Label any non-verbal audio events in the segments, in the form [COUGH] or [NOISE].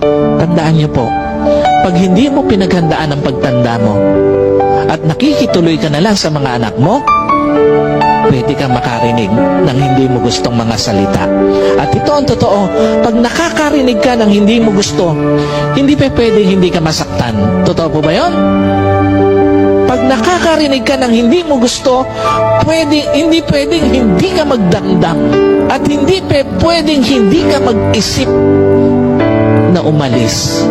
Tandaan niyo po, pag hindi mo pinaghandaan ang pagtanda mo at nakikituloy ka na lang sa mga anak mo, pwede kang makarinig ng hindi mo gustong mga salita. At ito ang totoo, pag nakakarinig ka ng hindi mo gusto, hindi pa pwedeng hindi ka masaktan. Totoo po ba yon? Pag nakakarinig ka ng hindi mo gusto, pwede, hindi pwedeng hindi ka magdamdam. At hindi pe, pwedeng hindi ka mag-isip na umalis.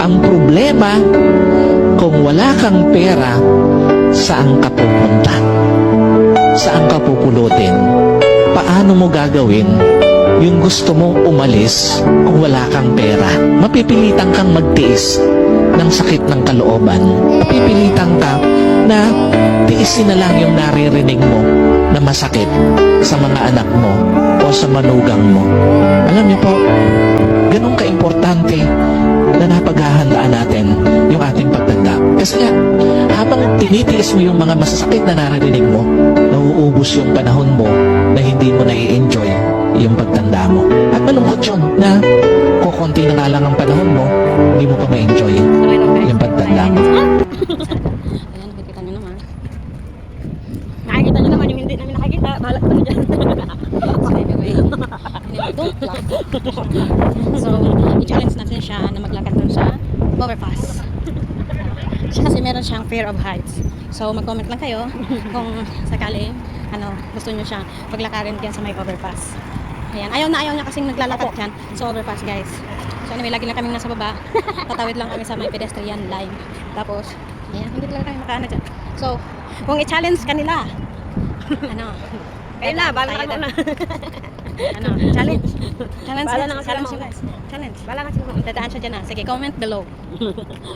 Ang problema, kung wala kang pera, saan ka pupunta? Saan ka pupulutin? Paano mo gagawin yung gusto mo umalis kung wala kang pera? Mapipilitan kang magtiis ng sakit ng kalooban. Mapipilitan ka na tiisin na lang yung naririnig mo na masakit sa mga anak mo o sa manugang mo. Alam niyo po, ganun ka-importante na napaghahandaan natin yung ating pagtanda. Kasi nga, habang tinitiis mo yung mga masasakit na naririnig mo, nauubos yung panahon mo na hindi mo nai-enjoy yung pagtanda mo. At malungkot yun na kukunti na nga lang ang panahon mo, hindi mo pa ma-enjoy yung pagtanda mo. Ayan, nakikita nyo naman. Nakikita nyo naman yung hindi namin nakikita. Bahala ka dyan. [LAUGHS] [LAUGHS] don't laugh. So, i-challenge natin siya na maglakad dun sa overpass. Siya kasi meron siyang fear of heights. So, mag-comment lang kayo kung sakali, ano, gusto nyo siya paglakarin dyan sa may overpass. Ayan, ayaw na ayaw niya kasing naglalakad dyan sa overpass, guys. So, anyway, lagi na kaming nasa baba. Tatawid lang kami sa may pedestrian line. Tapos, ayan, hindi talaga kami makaano dyan. So, kung i-challenge kanila, [LAUGHS] ano, Kayo na, tayo na na. ano, challenge. Challenge, Bahala na challenge. Challenge. Wala na sila. Dadaan siya dyan na. Sige, comment below. [LAUGHS]